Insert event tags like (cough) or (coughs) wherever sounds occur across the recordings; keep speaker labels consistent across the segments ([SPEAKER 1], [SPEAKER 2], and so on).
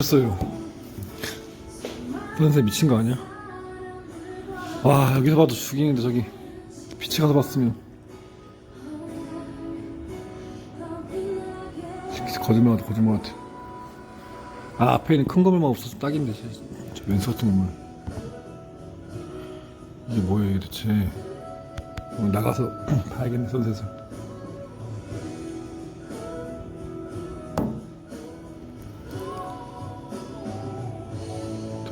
[SPEAKER 1] 졌어요. 선생 미친 거 아니야? 와 여기서 봐도 죽이는데 저기 빛에 가서 봤으면 진짜 거짓말 같아 거짓말 같아. 아 앞에 있는 큰 거물만 없었으면 딱인데. 저 왼수 같은 거물. 이게 뭐예요 대체? 나가서 (clears throat) 봐야겠네 선셋을.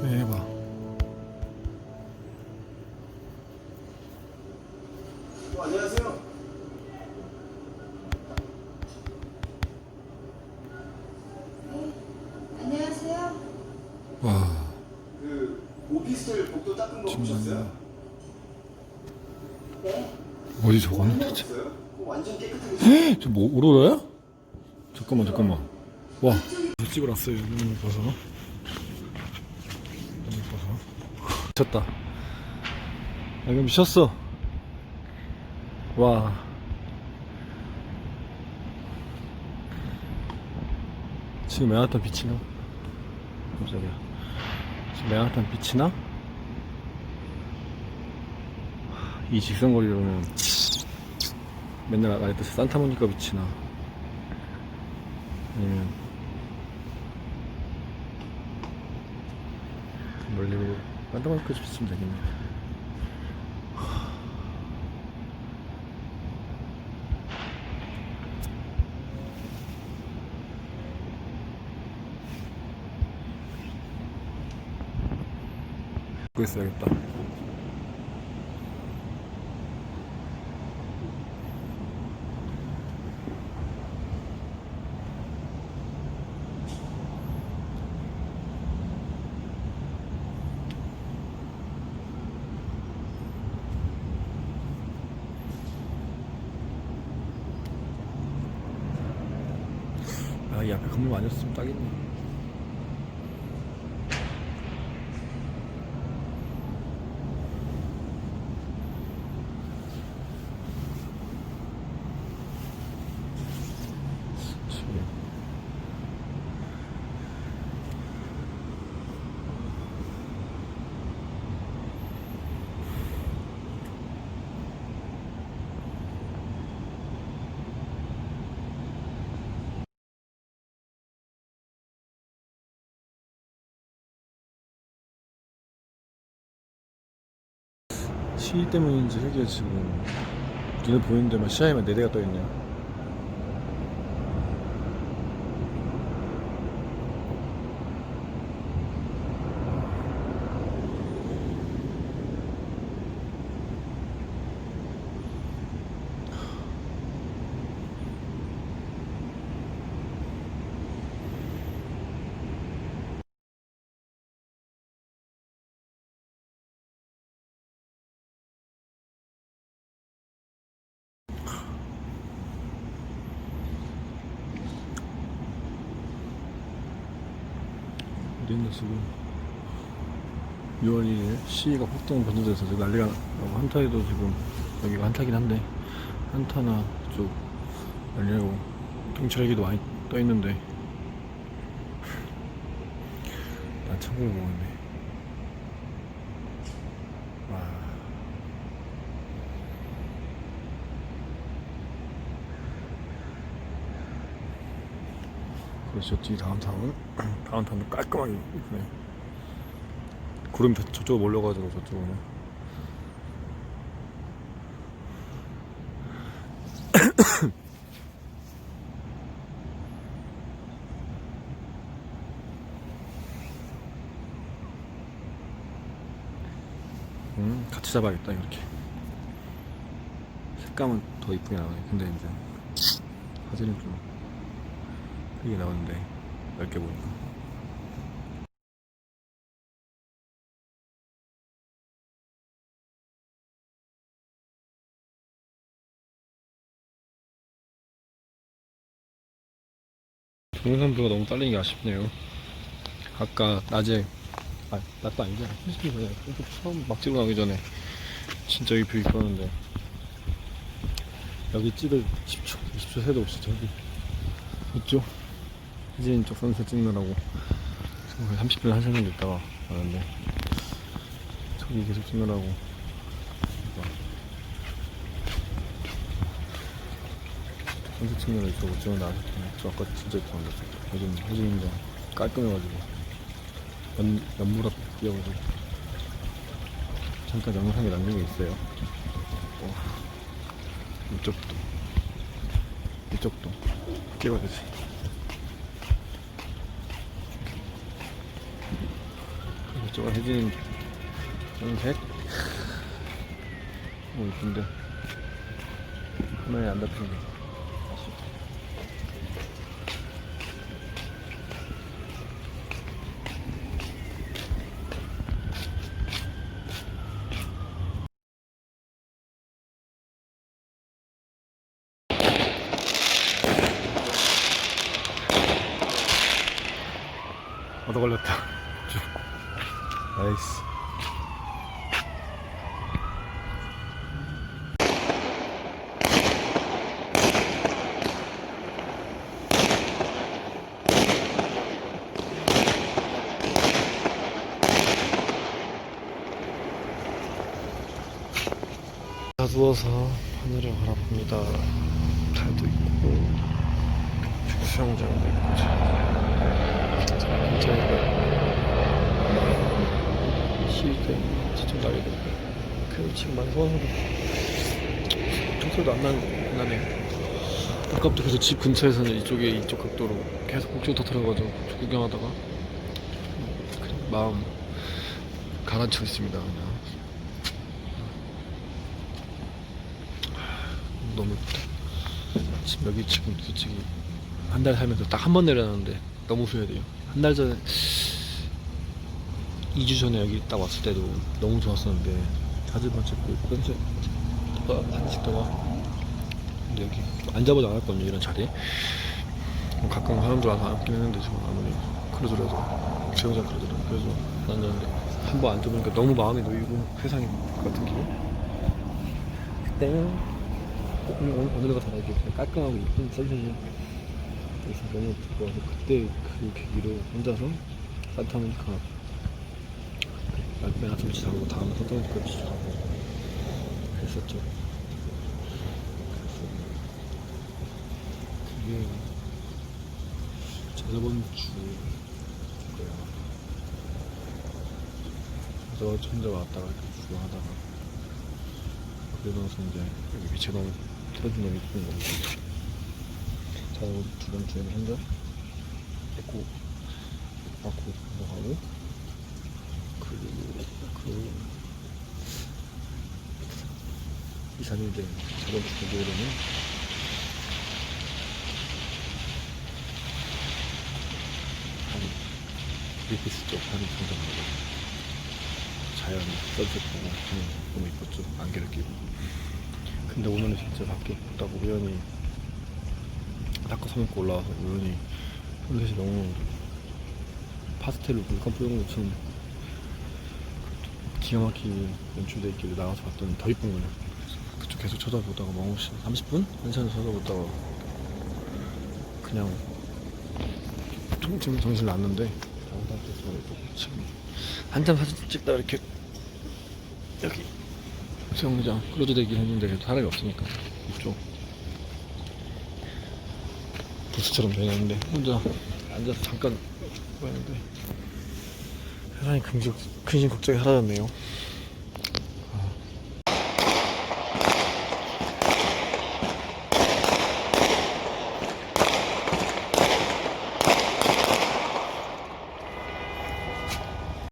[SPEAKER 1] 대박.
[SPEAKER 2] 어, 안녕하세요.
[SPEAKER 3] 안녕하세요.
[SPEAKER 1] 와.
[SPEAKER 2] 그 오피스텔 복도 닦은 거 보셨어요?
[SPEAKER 3] 네.
[SPEAKER 1] 뭐지 저거는 대체?
[SPEAKER 2] 완전 깨끗하게.
[SPEAKER 1] 저뭐 오로라야? 잠깐만 잠깐만 와저 찍으러 왔어요 눈 봐서 미쳤다. 아 이거 미쳤어. 와. 지금 맨하탄 빛이 나? 깜짝이야. 지금 맨하탄 빛이 나? 이 직선 거리로는 맨날 말했듯이 산타모니카 빛이 나? 아니면 멀리로 산 타모니카 집 있으면 되겠네. 그거 있어야겠다 앞에 건물 아니었으면 딱이네. 지금. 시위 때문인지 여기가 지금 눈에 보이는 데만 시야에만 네 대가 떠있네. 우리는 지금. 6월 1일 시위가 폭동 변조돼서 지금 난리가 나고 한타에도 지금 여기가 한타긴 한데 한타나 쪽 난리나고 경찰 얘기도 많이 떠 있는데. 난 참고를 먹었네 와 뒤 다운타운? 다운타운도 깔끔하게 이쁘네. 구름이 저- 저쪽으로 몰려가지고 저쪽으로. (coughs) 음 같이 잡아야겠다 이렇게. 색감은 더 이쁘게 나오네 근데 이제 사진은 좀 크게 나오는데 넓게 보니까. 동영상부가 너무 딸리는 게 아쉽네요. 아까 낮에 아 낮도 아니잖아 솔직히 그냥 처음 막 찍고 나기 전에 진짜 여기 뷰 이뻤는데. 여기 찍을 10초 20초 새도 없이 저기 있죠? 희진 쪽 선수 찍느라고. 30분 한 시간 있다가 가는데. 저기 계속 찍느라고. 선수 측면을 저거 찍는데 아쉽네 저 아까 진짜 좋았는데. 요즘 호진 인자 깔끔해가지고. 연, 연무랍 뛰어가지고. 잠깐 영상에 남긴 게 있어요. 어. 이쪽도. 이쪽도. 되지 이쪽은 혜진 정색 뭐 이쁜데 화면에 안 아쉽다 얻어 걸렸다 나이스. 누워서 하늘을 바라봅니다. 달도 있고 수영장도 있고 괜찮아요 시위대 지금 날리고 그 지금 많이 소원으로 청소도 안, 나, 안 나네. 아까부터 계속 집 근처에서는 이쪽에 이쪽 각도로 계속 목줄 터트려가지고 구경하다가 마음 가라앉혀 있습니다 그냥. 너무 지금 여기 지금 솔직히 한 달 살면서 딱 한 번 내려놨는데 너무 후회돼요. 한 달 전에 2주 전에 여기 딱 왔을 때도 너무 좋았었는데 사진만 찍고 현재 사진 찍다가 근데 여기 앉아보지 않았거든요 이런 자리에. 뭐 가끔 사람들 와서 앉긴 했는데 지금 아무리 크루즈라도 지원자 크루즈라 그래서 안 앉았는데 한번 앉아보니까 너무 마음이 놓이고 세상이 같은 기분? 그때는 오늘, 오늘, 오늘과 다르게 깔끔하고 이쁜 선셋이 그래서 너무 좋아서 그때 그 계기로 혼자서 산타모니카 맨 아침 지나고 다음에 산타모니카 지나고 그랬었죠 그게 저저번 주 거야 저 혼자 왔다가 이렇게 구경하다가 그러면서 이제 여기 너무 틀어진 너무 이쁜 너무 자고 두번 주에는 혼자 에코 받고 공부하고 그리고 그 2, 3일 된 저번 주 금요일에는 한 리피스 쪽 하는 정상하고 자연 선셋 보고 음, 너무 이뻤죠. 안개를 끼고. 근데 오늘은 진짜 밖에 딱 우연히 닦고 서먹고 올라와서 우연히 선셋이 너무 파스텔로 물감 뿌리는 것처럼 기가 막히게 연출돼 있길래 나가서 봤더니 더 이쁜 거예요 그래서 그쪽 계속 쳐다보다가 뭐 30분? 한시간 쳐다보다가 그냥 좀, 좀 정신 났는데. 지금 한참 사진 찍다 이렇게 여기. 수영장 클로즈 되긴 했는데 그래도 사람이 없으니까 이쪽. 부스처럼 되는데 혼자 앉아서 잠깐 보였는데 세상에 근심, 근심 걱정이 사라졌네요